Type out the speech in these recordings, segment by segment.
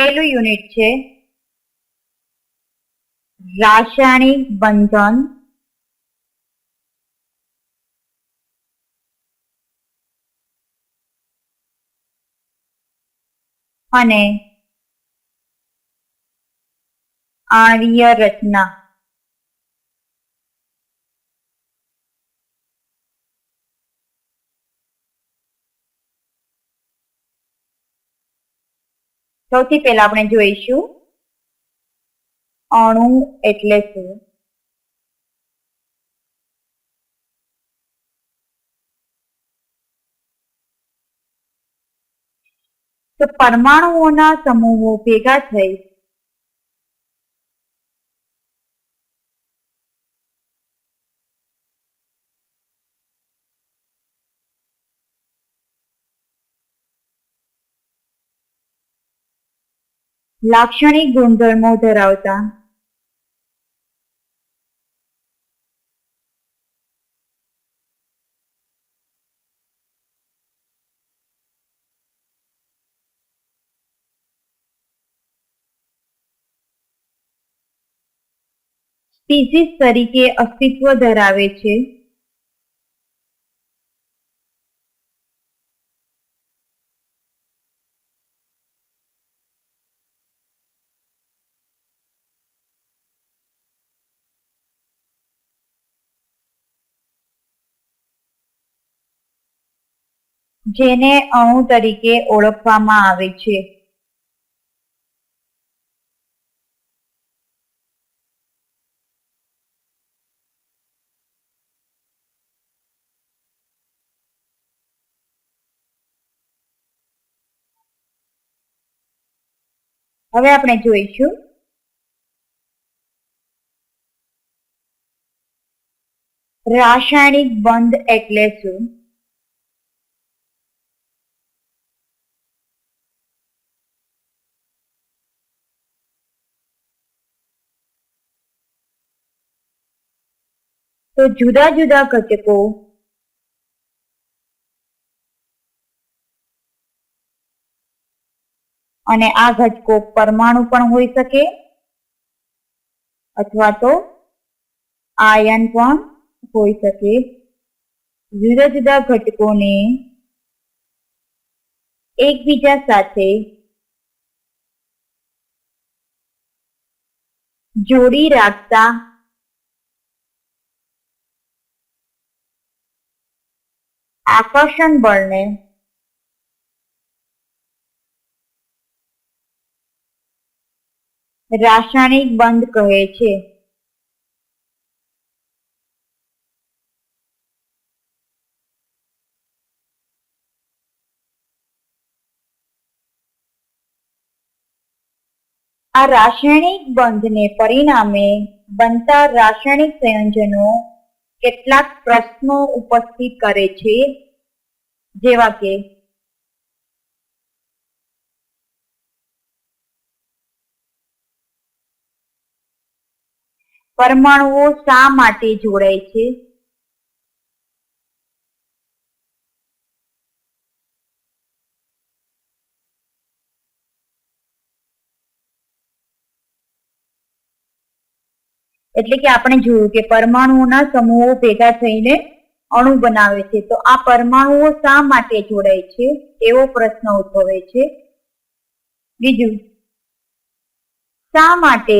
પહેલું યુનિટ છે. રાસાયણિક બંધન. અને આર્ય રચના સૌથી પહેલા આપણે જોઈશું. અણુ એટલે શું? તો પરમાણુઓના સમૂહો ભેગા થઈ લાક્ષણિક ગુણધર્મો ધરાવતા. સ્પીસીસ તરીકે અસ્તિત્વ ધરાવે છે. જેને અણુ તરીકે ઓળખવામાં આવે છે. હવે આપણે જોઈશું. રાસાયણિક બંધ એટલે શું? તો જુદા જુદા ઘટકો અને આ ઘટકો પરમાણુ પણ હોઈ શકે અથવા તો આયન પણ હોઈ શકે. જુદા જુદા ઘટકોને એકબીજા સાથે જોડી રાખતા આકર્ષણ બળને રાસાયણિક બંધ કહે છે. આ રાસાયણિક બંધને પરિણામે બનતા રાસાયણિક સંયોજનો કેટલાક પ્રશ્નો ઉપસ્થિત કરે છે જેવા કે પરમાણુઓ શા માટે જોડાય છે? એટલે કે આપણે જોયું કે પરમાણુઓના સમૂહો ભેગા થઈને અણુ બનાવે છે. તો આ પરમાણુઓ શા માટે જોડાય છે? એવો પ્રશ્ન ઉદ્ભવે છે. બીજું, શા માટે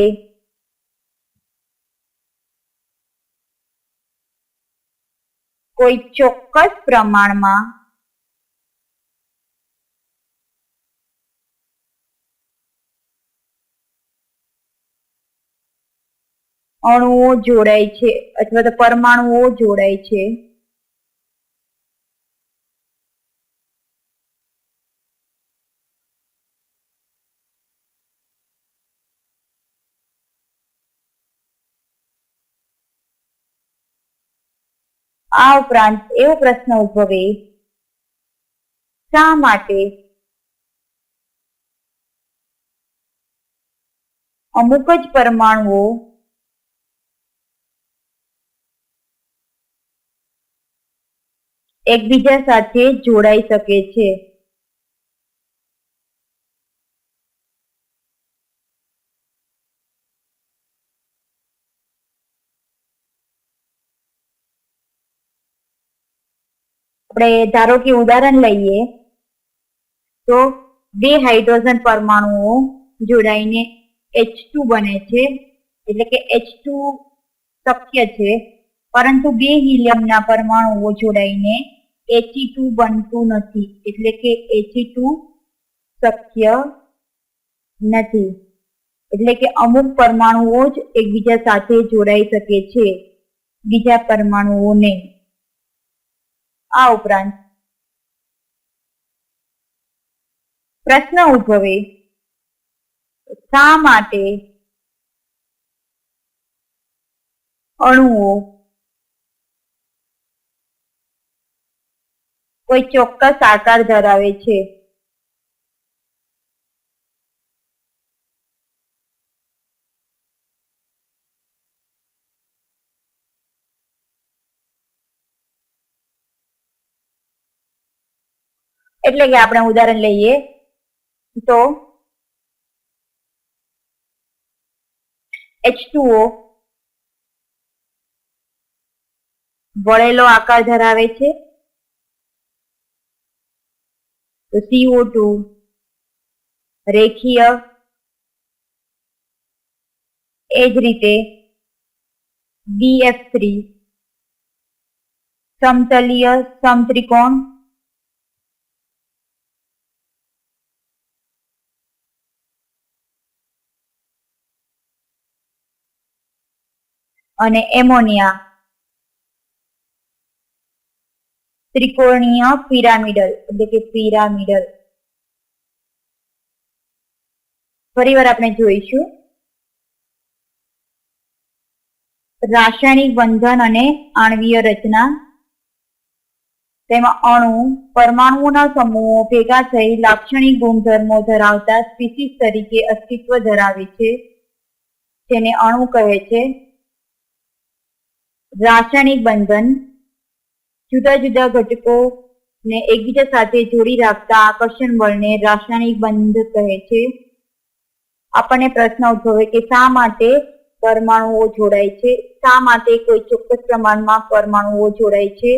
કોઈ ચોક્કસ પ્રમાણમાં અણુઓ જોડાય છે અથવા તો પરમાણુઓ જોડાય છે. આ ઉપરાંત એવો પ્રશ્ન ઉદ્ભવે શા માટે અમુક જ પરમાણુઓ એકબીજા સાથે જોડાઈ શકે છે. આપણે ધારો કે ઉદાહરણ લઈએ, તો બે હાઇડ્રોજન પરમાણુઓ જોડાઈને એચ ટુ બને છે, એટલે કે એચ ટુ શક્ય છે, પરંતુ બે હિલિયમના પરમાણુઓ જોડાઈને એચી બનતું નથી, એટલે કે એચી શક્ય નથી. એટલે કે અમુક પરમાણુઓ જ એકબીજા સાથે જોડાઈ શકે છે, બીજા પરમાણુઓને આ ઉપરાંત પ્રશ્ન ઉદ્ભવે, શા માટે અણુઓ કોઈ ચોક્કસ આકાર ધરાવે છે. એટલે કે આપણે ઉદાહરણ લઈએ. તો H2O વળેલો આકાર ધરાવે છે. તો CO2 રેખીય એ જ રીતે BF3 સમતલીય સમત્રિકોણ અને એમોનિયા. ત્રિકોણીય પિરામિડલ, એટલે કે પિરામિડલ. ફરીવાર આપણે જોઈશું. રાસાયણિક બંધન અને આણવીય રચના. તેમાં અણુ પરમાણુઓના સમૂહો ભેગા થઈ લાક્ષણિક ગુણધર્મો ધરાવતા સ્પીસીસ તરીકે અસ્તિત્વ ધરાવે છે તેને અણુ કહે છે. રાસાયણિક બંધન જુદા જુદા ઘટકો ને એકબીજા સાથે જોડી રાખતા આકર્ષણ બળને રાસાયણિક બંધ કહે છે. આપણને પ્રશ્ન ઉદ્ભવે કે શા માટે પરમાણુઓ જોડાય છે? શા માટે કોઈ ચોક્કસ પ્રમાણમાં પરમાણુઓ જોડાય છે?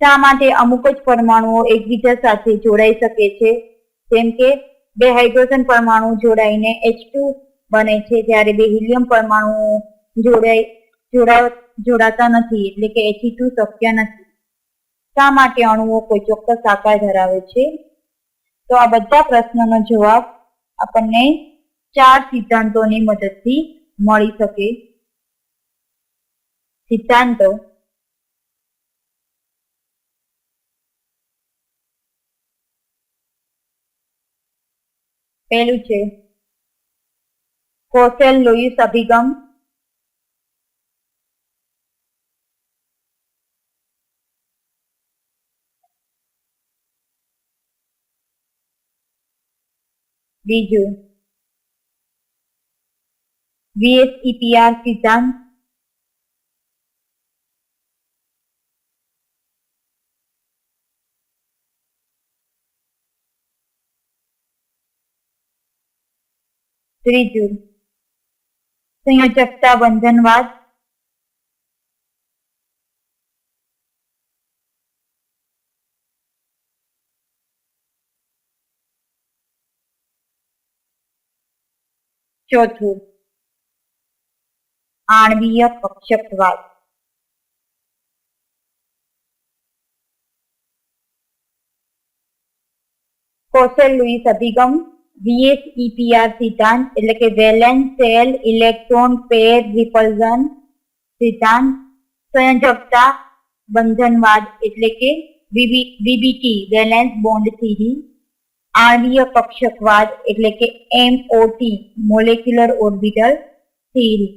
શા માટે અમુક જ પરમાણુઓ એકબીજા સાથે જોડાઈ શકે છે? જેમ કે બે હાઇડ્રોજન પરમાણુ જોડાઈને એચ બને છે જ્યારે બે હિલિયમ પરમાણુ જોડાય જોડા, જોડાતા નથી એટલે કે એચ શક્ય નથી. શા માટે અણુઓ કોઈ ચોક્કસ આકાર ધરાવે છે? તો આ બધા પ્રશ્નોનો જવાબ આપણને ચાર સિદ્ધાંતોની મદદથી મળી શકે. સિદ્ધાંતો પહેલું છે કોસેલ લોયુસ અભિગમ. બીજું વીએસઈપીઆર સિદ્ધાંત. ત્રીજું સંયોજકતા બંધનવાદ ચોથું આણ્વીય પક્ષકવાદ કોસેલ લુઈસ અભિગમ વીએસઈપીઆર સિદ્ધાંત એટલે કે valence shell electron pair repulsion સિદ્ધાંત સંયોજકતા બંધનવાદ એટલે કે વીબીટી વેલેન્સ બોન્ડ થિયરી આણ્વીય કક્ષકવાદ એટલે કે એમઓટી મોલેક્યુલર ઓર્બિટલ થિયરી